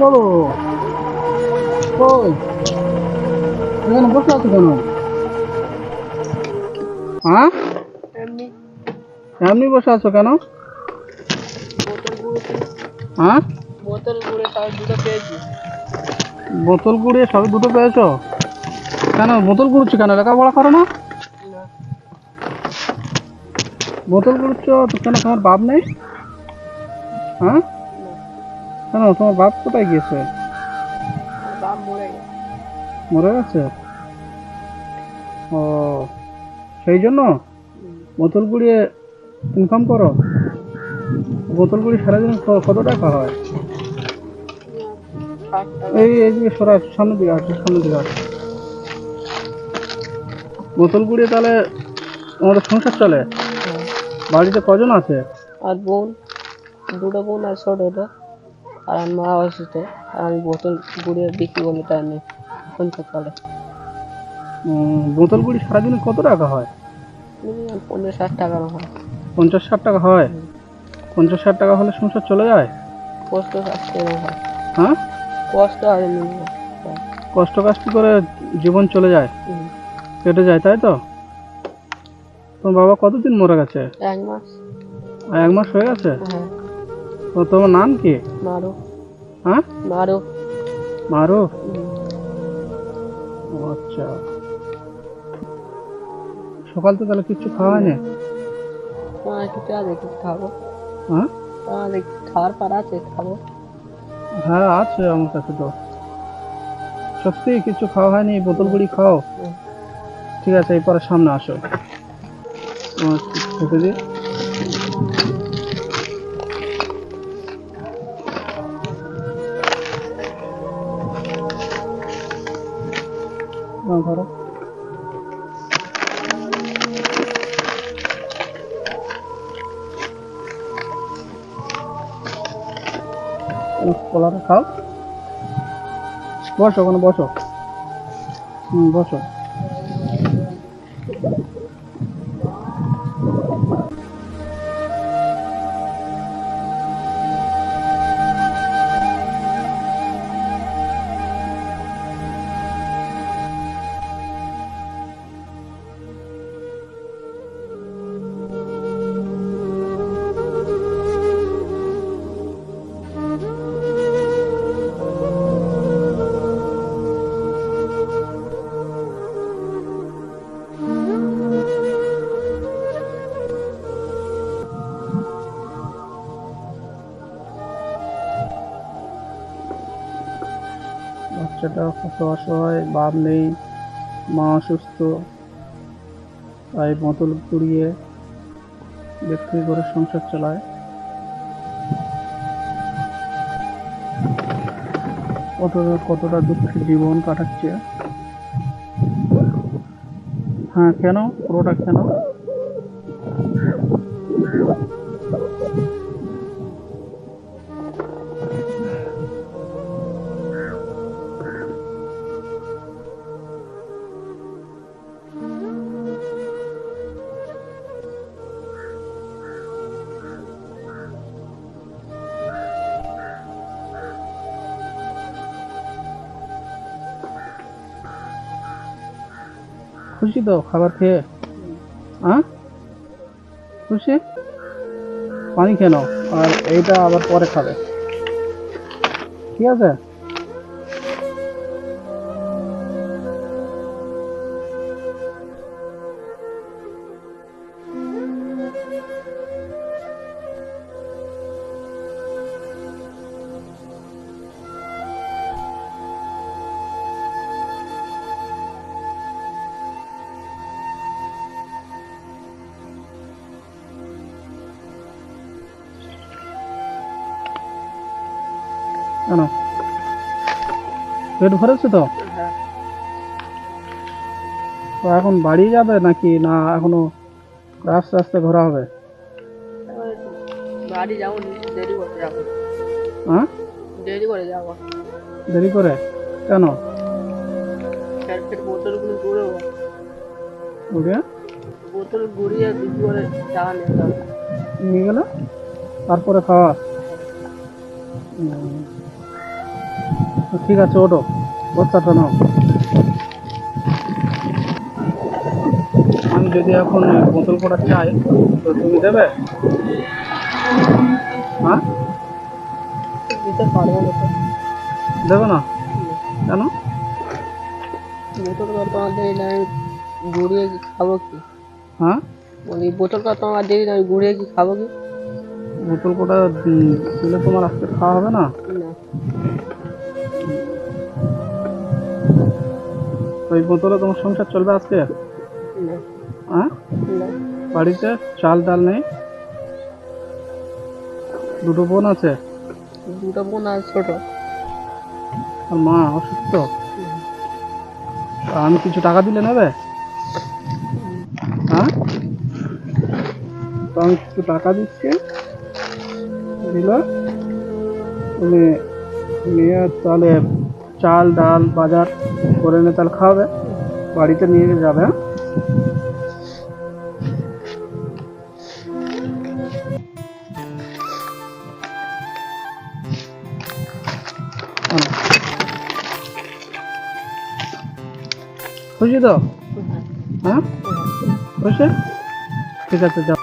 করো কই? এখানে বসে আছো কেন? হ্যাঁ? এমনি। বসে আছো কেন? বোতল গুঁড়ো হ্যাঁ? বোতল গুঁড়ো তাও দুটো পেয়েছি। বোতল কুড়িয়ে সবই দুটো পেয়েছ? কেন? বোতল কুড়ুচ্ছি কেন? লেখাপড়া করো না? বোতল তো কেন তোমার বাপ নেই? হ্যাঁ? কেন তোমার বাপ কোথায় গিয়েছে? মরে গেছে। ও সেই জন্য? বোতল কুড়িয়ে ইনকাম করো। বোতল কুড়ি সারাদিন কত টাকা হয়? এই এইদিকে সরা সামনের দিকে আসো সামনের দিকে আসো। বোতল কুড়িয়ে তাহলে আমাদের সংসার চলে। বাড়িতে কজন আছে? আর বোন দুটো বোন আর ছোটোটা আর আমার মা অসুস্থ আর আমি বোতল গুঁড়িয়ে বিক্রি করলে তার নেই চলে উম, বোতল কুড়ি সারাদিনে কত টাকা হয়? মিনিমাম পনেরো ষাট টাকার হয়। পঞ্চাশ ষাট টাকা হয়? পঞ্চাশ ষাট টাকা হলে সংসার চলে যায়? কষ্ট কাজতে হয়। হ্যাঁ? কষ্ট মিনিমাম কষ্ট কাষ্ট করে জীবন চলে যায়। কেটে যায় তাই তো? তোমার বাবা কতদিন মরে গেছে? এক মাস। এক মাস হয়ে গেছে? হ্যাঁ। তো তোমার নাম কি? মারো। হ্যাঁ? মারো। মারো? ও আচ্ছা। সকাল তো তাহলে কিচ্ছু খাওয়া হয়নি তোমার কিছু আছে কিছু খাব। হ্যাঁ? তোমাদের খাওয়ার পার আছে খাব। হ্যাঁ আছে আমার কাছে তো। সত্যি কিছু খাওয়া হয়নি বোতল গুড়ি খাও। ঠিক আছে এরপরে সামনে আসো। খেতে দিই ধরো। কলাটা খাও। বসো ওখানে বসো। হম বসো। বাচ্চাটা কত অসহায় বাপ নেই, মা অসুস্থ, তাই বোতল কুড়িয়ে বিক্রি করে সংসার চালায়। কতটা কতটা দুঃখের জীবন কাটাচ্ছে। হ্যাঁ কেন? পুরোটা কেন? খুশি তো খাবার খেয়ে? হ্যাঁ খুশি? পানি খেয়ে নাও, আর এইটা আবার পরে খাবে। ঠিক আছে? কেন পেট ভরেছে তো? তো এখন বাড়ি যাবে নাকি না এখনও আস্তে আস্তে ঘোরা হবে? বাড়ি যাব দেরি করে যাব। হ্যাঁ? দেরি করে যাব। দেরি করে? কেন? বোতলগুলো বোতল করে টাকা নিয়ে যাব। নিয়ে গেলে? তারপরে খাওয়া? ঠিক আছে ওটো বস্তাটা নাও। আমি যদি এখন বোতল করা চাই তো তুমি দেবে? হ্যাঁ? দিতে পারব না দেবে না? কেন? বোতল কর তোমার দেরি না আমি গুড়িয়ে কি খাব কি? হ্যাঁ? বলি বোতল কর তোমার দেরি না আমি গুড়িয়ে কি খাব কি? বোতল কটা দিলে তোমার আজকে খাওয়া হবে না? না। ওই বোতলে তোমার সংসার চলবে আজকে? হ্যাঁ? বাড়িতে? চাল ডাল নেই? দুটো বোন আছে? দুটো বোন আর ছোট। আর মা অসুস্থ? আমি কিছু টাকা দিলে নেবে? হ্যাঁ? তো আমি কিছু টাকা দিচ্ছি। দিলে? তুমি নিয়ে তাহলে চাল, ডাল, বাজার করে এনে তাহলে খাওয়াবে। বাড়িতে নিয়ে যাবে হ্যাঁ? হ্যাঁ। খুশি তো? হ্যাঁ? খুশি? ঠিক আছে, যাও।